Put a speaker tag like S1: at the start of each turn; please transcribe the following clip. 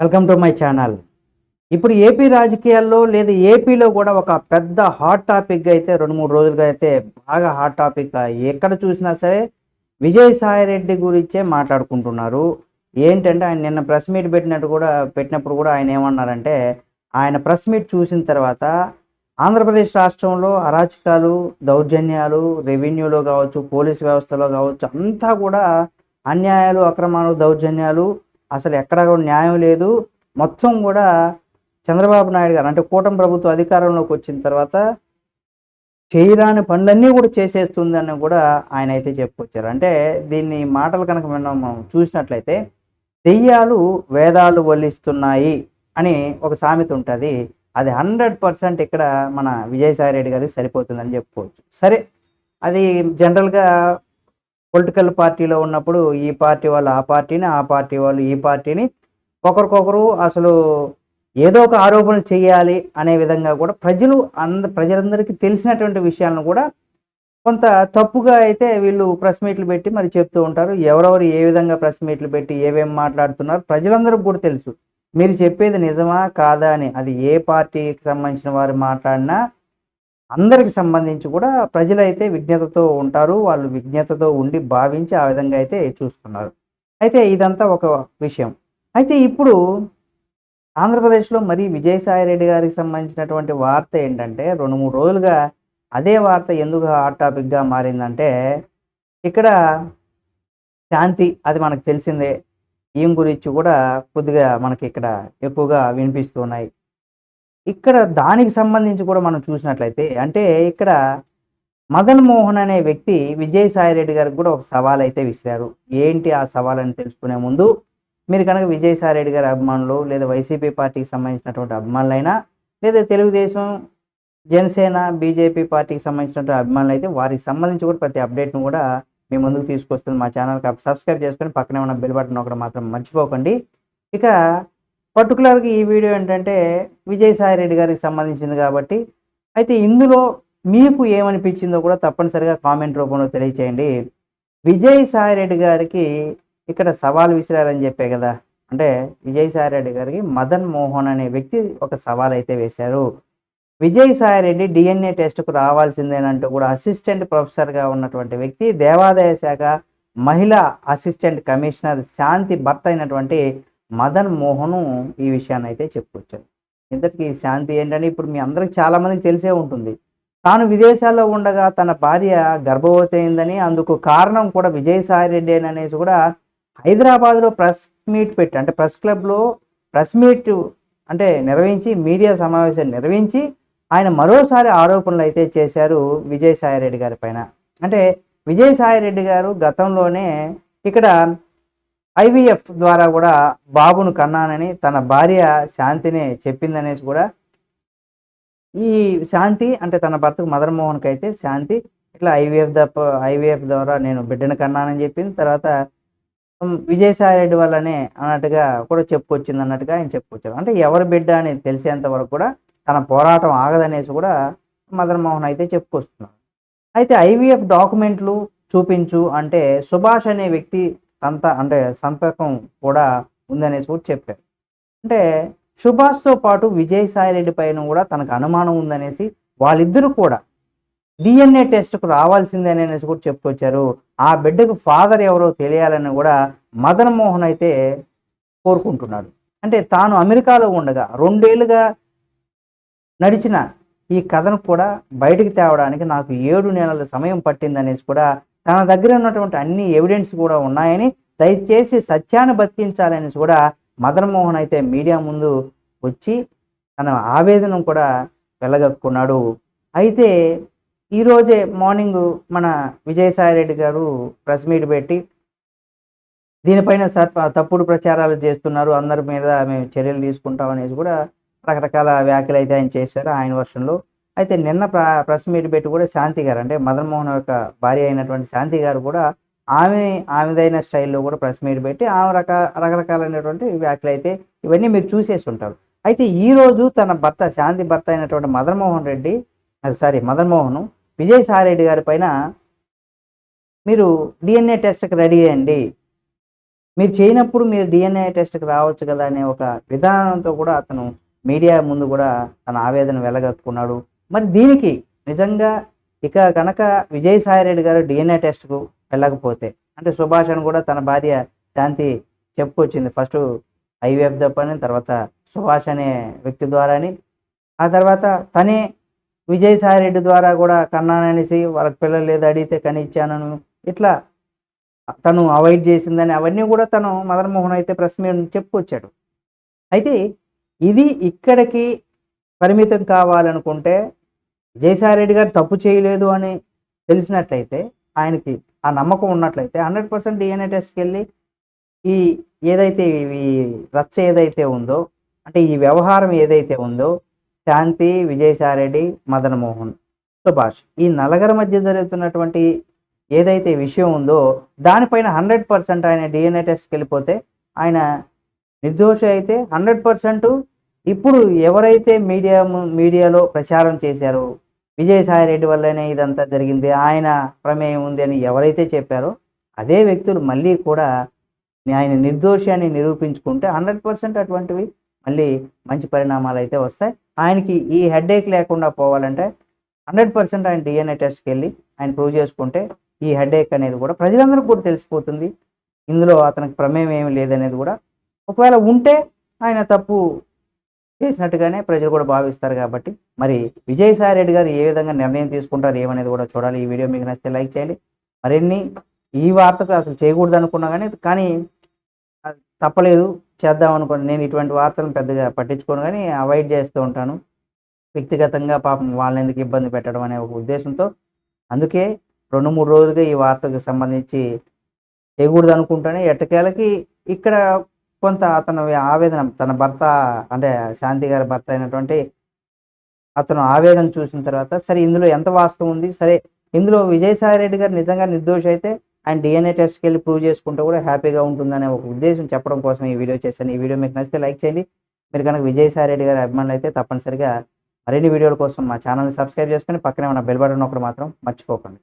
S1: Welcome to my channel. ఇప్పుడు AP రాజకీయాల్లో లేదా ఏపీలో కూడా ఒక పెద్ద హాట్ టాపిక్ అయితే రెండు మూడు రోజులుగా అయితే బాగా హాట్ టాపిక్ ఎక్కడ చూసినా సరే విజయసాయి రెడ్డి గురించే మాట్లాడుకుంటున్నారు. ఏంటంటే ఆయన నిన్న ప్రెస్ మీట్ పెట్టినట్టు కూడా పెట్టినప్పుడు కూడా ఆయన ఏమన్నారంటే ఆయన ప్రెస్ మీట్ చూసిన తర్వాత ఆంధ్రప్రదేశ్ రాష్ట్రంలో అరాచకాలు దౌర్జన్యాలు రెవెన్యూలో కావచ్చు పోలీస్ వ్యవస్థలో కావచ్చు అంతా కూడా అన్యాయాలు అక్రమాలు దౌర్జన్యాలు అసలు ఎక్కడ కూడా న్యాయం లేదు. మొత్తం కూడా చంద్రబాబు నాయుడు గారు అంటే కూటమి ప్రభుత్వం అధికారంలోకి వచ్చిన తర్వాత చేయరాని పనులన్నీ కూడా చేసేస్తుందని కూడా ఆయన అయితే చెప్పుకొచ్చారు. అంటే దీన్ని మాటలు కనుక మనం చూసినట్లయితే దెయ్యాలు వేదాలు వల్లిస్తున్నాయి అని ఒక సామెత ఉంటుంది. అది హండ్రెడ్ పర్సెంట్ ఇక్కడ మన విజయసాయి రెడ్డి గారికి సరిపోతుందని చెప్పుకోవచ్చు. సరే అది జనరల్గా పొలిటికల్ పార్టీలో ఉన్నప్పుడు ఈ పార్టీ వాళ్ళు ఆ పార్టీని ఆ పార్టీ వాళ్ళు ఈ పార్టీని ఒకరికొకరు అసలు ఏదో ఒక ఆరోపణలు చేయాలి అనే విధంగా కూడా ప్రజలు అంద ప్రజలందరికీ తెలిసినటువంటి విషయాలను కూడా కొంత తప్పుగా అయితే వీళ్ళు ప్రెస్ మీట్లు పెట్టి మరి చెప్తూ ఉంటారు. ఎవరెవరు ఏ విధంగా ప్రెస్ మీట్లు పెట్టి ఏమేమి మాట్లాడుతున్నారు ప్రజలందరికీ కూడా తెలుసు. మీరు చెప్పేది నిజమా కాదా అని. అది ఏ పార్టీకి సంబంధించిన వారు మాట్లాడినా అందరికి సంబంధించి కూడా ప్రజలైతే విజ్ఞతతో ఉంటారు వాళ్ళు విజ్ఞతతో ఉండి భావించి ఆ విధంగా అయితే చూస్తున్నారు. అయితే ఇదంతా ఒక విషయం. అయితే ఇప్పుడు ఆంధ్రప్రదేశ్లో మరి విజయసాయి రెడ్డి గారికి సంబంధించినటువంటి వార్త ఏంటంటే రెండు మూడు రోజులుగా అదే వార్త ఎందుకు హాట్ టాపిక్గా మారిందంటే ఇక్కడ శాంతి అది మనకు తెలిసిందే. ఈమె గురించి కూడా కొద్దిగా మనకి ఇక్కడ ఎక్కువగా వినిపిస్తున్నాయి ఇక్కడ దానికి సంబంధించి కూడా మనం చూసినట్లయితే అంటే ఇక్కడ మదన్ మోహన్ అనే వ్యక్తి విజయసాయి రెడ్డి గారికి కూడా ఒక సవాల్ అయితే విసిరారు. ఏంటి ఆ సవాల్ అని తెలుసుకునే ముందు మీరు కనుక విజయసాయి రెడ్డి గారి అభిమానులు లేదా వైసీపీ పార్టీకి సంబంధించినటువంటి అభిమానులైనా లేదా తెలుగుదేశం జనసేన బీజేపీ పార్టీకి సంబంధించినటువంటి అభిమానులు అయితే వారికి సంబంధించి కూడా ప్రతి అప్డేట్ను కూడా మీ ముందుకు తీసుకొస్తుంది మా ఛానల్కి సబ్స్క్రైబ్ చేసుకొని పక్కనే ఉన్న బెల్ బటన్ ఒకటి మాత్రం మర్చిపోకండి. ఇక పర్టికులర్గా ఈ వీడియో ఏంటంటే విజయసాయి రెడ్డి గారికి సంబంధించింది కాబట్టి అయితే ఇందులో మీకు ఏమనిపించిందో కూడా తప్పనిసరిగా కామెంట్ రూపంలో తెలియచేయండి. విజయసాయి రెడ్డి గారికి ఇక్కడ సవాల్ విసిరారని చెప్పే కదా అంటే విజయసాయి రెడ్డి గారికి మదన్ మోహన్ అనే వ్యక్తి ఒక సవాల్ అయితే వేశారు. విజయసాయి రెడ్డి డిఎన్ఏ టెస్ట్కు రావాల్సిందేనంటూ కూడా అసిస్టెంట్ ప్రొఫెసర్గా ఉన్నటువంటి వ్యక్తి దేవాదాయ శాఖ మహిళా అసిస్టెంట్ కమిషనర్ శాంతి భర్త అయినటువంటి మదన్ మోహను ఈ విషయాన్ని అయితే చెప్పుకొచ్చారు ఇంతటికి శాంతి ఏంటంటే ఇప్పుడు మీ అందరికి చాలామందికి తెలిసే ఉంటుంది. తాను విదేశాల్లో ఉండగా తన భార్య గర్భవతి అయిందని అందుకు కారణం కూడా విజయసాయి రెడ్డి అని అనేసి కూడా హైదరాబాద్లో ప్రెస్ మీట్ పెట్టి అంటే ప్రెస్ క్లబ్లో ప్రెస్ మీట్ అంటే నిర్వహించి మీడియా సమావేశం నిర్వహించి ఆయన మరోసారి ఆరోపణలు అయితే చేశారు విజయసాయి రెడ్డి గారి పైన. అంటే విజయసాయి రెడ్డి గారు గతంలోనే ఇక్కడ ఐవీఎఫ్ ద్వారా కూడా బాబును కన్నానని తన భార్య శాంతిని చెప్పిందనేసి కూడా ఈ శాంతి అంటే తన భర్తకు మదన్ మోహన్కి అయితే శాంతి ఇట్లా ఐవీఎఫ్ దప్ప ఐవీఎఫ్ ద్వారా నేను బిడ్డను కన్నానని చెప్పింది. తర్వాత విజయసాయి రెడ్డి వల్లనే అన్నట్టుగా కూడా చెప్పుకొచ్చింది అన్నట్టుగా ఆయన చెప్పుకొచ్చారు. అంటే ఎవరి బిడ్డ అని తెలిసేంత వరకు కూడా తన పోరాటం ఆగదనేసి కూడా మదన్ మోహన్ అయితే చెప్పుకొస్తున్నారు. అయితే ఐవీఎఫ్ డాక్యుమెంట్లు చూపించు అంటే సుభాష్ అనే వ్యక్తి సంత అంటే సంతకం కూడా ఉందనేసి కూడా చెప్పారు. అంటే సుభాష్తో పాటు విజయసాయి రెడ్డి పైన కూడా తనకు అనుమానం ఉందనేసి వాళ్ళిద్దరూ కూడా డిఎన్ఏ టెస్ట్కు రావాల్సిందే అనేసి కూడా చెప్పుకొచ్చారు. ఆ బిడ్డకు ఫాదర్ ఎవరో తెలియాలని కూడా మదన్ మోహన్ అయితే కోరుకుంటున్నాడు. అంటే తాను అమెరికాలో ఉండగా రెండేళ్ళుగా నడిచిన ఈ కథను కూడా బయటికి తేవడానికి నాకు ఏడు నెలల సమయం పట్టిందనేసి కూడా తన దగ్గర ఉన్నటువంటి అన్ని ఎవిడెన్స్ కూడా ఉన్నాయని దయచేసి సత్యాన్ని బతికించాలని కూడా మదన్మోహన్ అయితే మీడియా ముందు వచ్చి తన ఆవేదనం కూడా వెళ్ళగక్కున్నాడు అయితే ఈరోజే మార్నింగ్ మన విజయసాయి రెడ్డి గారు ప్రెస్ మీట్ పెట్టి దీనిపైన సత్ తప్పుడు ప్రచారాలు చేస్తున్నారు. అందరి మీద మేము చర్యలు తీసుకుంటాం అనేసి కూడా రకరకాల వ్యాఖ్యలు అయితే ఆయన చేశారు ఆయన వర్షంలో అయితే నిన్న ప్ర ప్రెస్ మీట్ పెట్టి కూడా శాంతి గారు అంటే మదన్ మోహన్ యొక్క భార్య అయినటువంటి శాంతి గారు కూడా ఆమె ఆమెదైన స్టైల్లో కూడా ప్రెస్ మీట్ పెట్టి ఆమె రక రకరకాలైనటువంటి వ్యాఖ్యలు అయితే ఇవన్నీ మీరు చూసేసి ఉంటారు. అయితే ఈరోజు తన భర్త శాంతి భర్త అయినటువంటి మదన్ మోహన్ రెడ్డి సారీ మదన్ మోహన్ విజయసాయి రెడ్డి గారి పైన మీరు డిఎన్ఏ టెస్ట్కి రెడీ అయ్యండి. మీరు చేయనప్పుడు మీరు డిఎన్ఏ టెస్ట్కి రావచ్చు కదా అనే ఒక విధానంతో కూడా అతను మీడియా ముందు కూడా తన ఆవేదన వెళ్ళగక్కున్నాడు మరి దీనికి నిజంగా ఇక కనుక విజయసాయిరెడ్డి గారు డిఎన్ఏ టెస్ట్కు వెళ్ళకపోతే అంటే సుభాష్ అని కూడా తన భార్య శాంతి చెప్పుకొచ్చింది. ఫస్ట్ ఐవీఎఫ్ దప్పని తర్వాత సుభాష్ అనే వ్యక్తి ద్వారాని. ఆ తర్వాత తనే విజయసాయిరెడ్డి ద్వారా కూడా కన్నాననేసి వాళ్ళకి పిల్లలు లేదు అడిగితే కనిచ్చానను ఇట్లా తను అవాయిడ్ చేసిందని అవన్నీ కూడా తను మదన్మోహన్ అయితే ప్రెస్ మీద చెప్పుకొచ్చాడు. అయితే ఇది ఇక్కడికి పరిమితం కావాలనుకుంటే విజయసాయిరెడ్డి గారు తప్పు చేయలేదు అని తెలిసినట్లయితే ఆయనకి ఆ నమ్మకం ఉన్నట్లయితే హండ్రెడ్ పర్సెంట్ డిఎన్ఏ టెస్ట్కి వెళ్ళి ఈ ఏదైతే ఈ రచ్చ ఏదైతే ఉందో అంటే ఈ వ్యవహారం ఏదైతే ఉందో శాంతి విజయసాయిరెడ్డి మదన్ మోహన్ సుభాష్ ఈ నలగర మధ్య జరుగుతున్నటువంటి ఏదైతే విషయం ఉందో దానిపైన హండ్రెడ్ పర్సెంట్ ఆయన డిఎన్ఏ టెస్ట్కి వెళ్ళిపోతే ఆయన నిర్దోషి అయితే హండ్రెడ్ పర్సెంట్. ఇప్పుడు ఎవరైతే మీడియా మీడియాలో ప్రచారం చేశారో విజయసాయి రెడ్డి వల్లనే ఇదంతా జరిగింది. ఆయన ప్రమేయం ఉంది అని ఎవరైతే చెప్పారో అదే వ్యక్తులు మళ్ళీ కూడా ఆయన నిర్దోషి అని నిరూపించుకుంటే హండ్రెడ్ పర్సెంట్ అటువంటివి మళ్ళీ మంచి పరిణామాలు అయితే వస్తాయి. ఆయనకి ఈ హెడేక్ లేకుండా పోవాలంటే హండ్రెడ్ పర్సెంట్ ఆయన డిఎన్ఏ టెస్ట్కి వెళ్ళి ఆయన ప్రూవ్ చేసుకుంటే ఈ హెడేక్ అనేది కూడా ప్రజలందరికీ కూడా తెలిసిపోతుంది. ఇందులో అతనికి ప్రమేయం ఏమి లేదనేది కూడా. ఒకవేళ ఉంటే ఆయన తప్పు చేసినట్టుగానే ప్రజలు కూడా భావిస్తారు కాబట్టి. మరి విజయసాయి రెడ్డి గారు ఏ విధంగా నిర్ణయం తీసుకుంటారు ఏమనేది కూడా చూడాలి. ఈ వీడియో మీకు నచ్చితే లైక్ చేయండి. మరిన్ని ఈ వార్తకు అసలు చేయకూడదు అనుకున్నా కానీ కానీ తప్పలేదు. చేద్దాం అనుకోండి. నేను ఇటువంటి వార్తలను పెద్దగా పట్టించుకోను కానీ అవాయిడ్ చేస్తూ ఉంటాను. వ్యక్తిగతంగా పాపం వాళ్ళని ఎందుకు ఇబ్బంది పెట్టడం అనే ఒక ఉద్దేశంతో. అందుకే రెండు మూడు రోజులుగా ఈ వార్తకు సంబంధించి చేయకూడదు అనుకుంటానే. ఎట్టకేలకి ఇక్కడ కొంత అతను ఆవేదన తన భర్త అంటే శాంతి గారి భర్త అయినటువంటి అతను ఆవేదన చూసిన తర్వాత సరే ఇందులో ఎంత వాస్తవం ఉంది? సరే ఇందులో విజయసాయి రెడ్డి గారు నిజంగా నిర్దోషి అయితే ఆయన డిఎన్ఏ టెస్ట్కి వెళ్ళి ప్రూవ్ చేసుకుంటే కూడా హ్యాపీగా ఉంటుందనే ఒక ఉద్దేశం చెప్పడం కోసం ఈ వీడియో చేశాను. ఈ వీడియో మీకు నచ్చితే లైక్ చేయండి. మీరు కనుక విజయసాయి రెడ్డి గారి అభిమానులు అయితే తప్పనిసరిగా మరిన్ని వీడియోల కోసం మా ఛానల్ని సబ్స్క్రైబ్ చేసుకొని పక్కనే ఉన్న బెల్ బటన్ ఒకటి మాత్రం మర్చిపోకండి.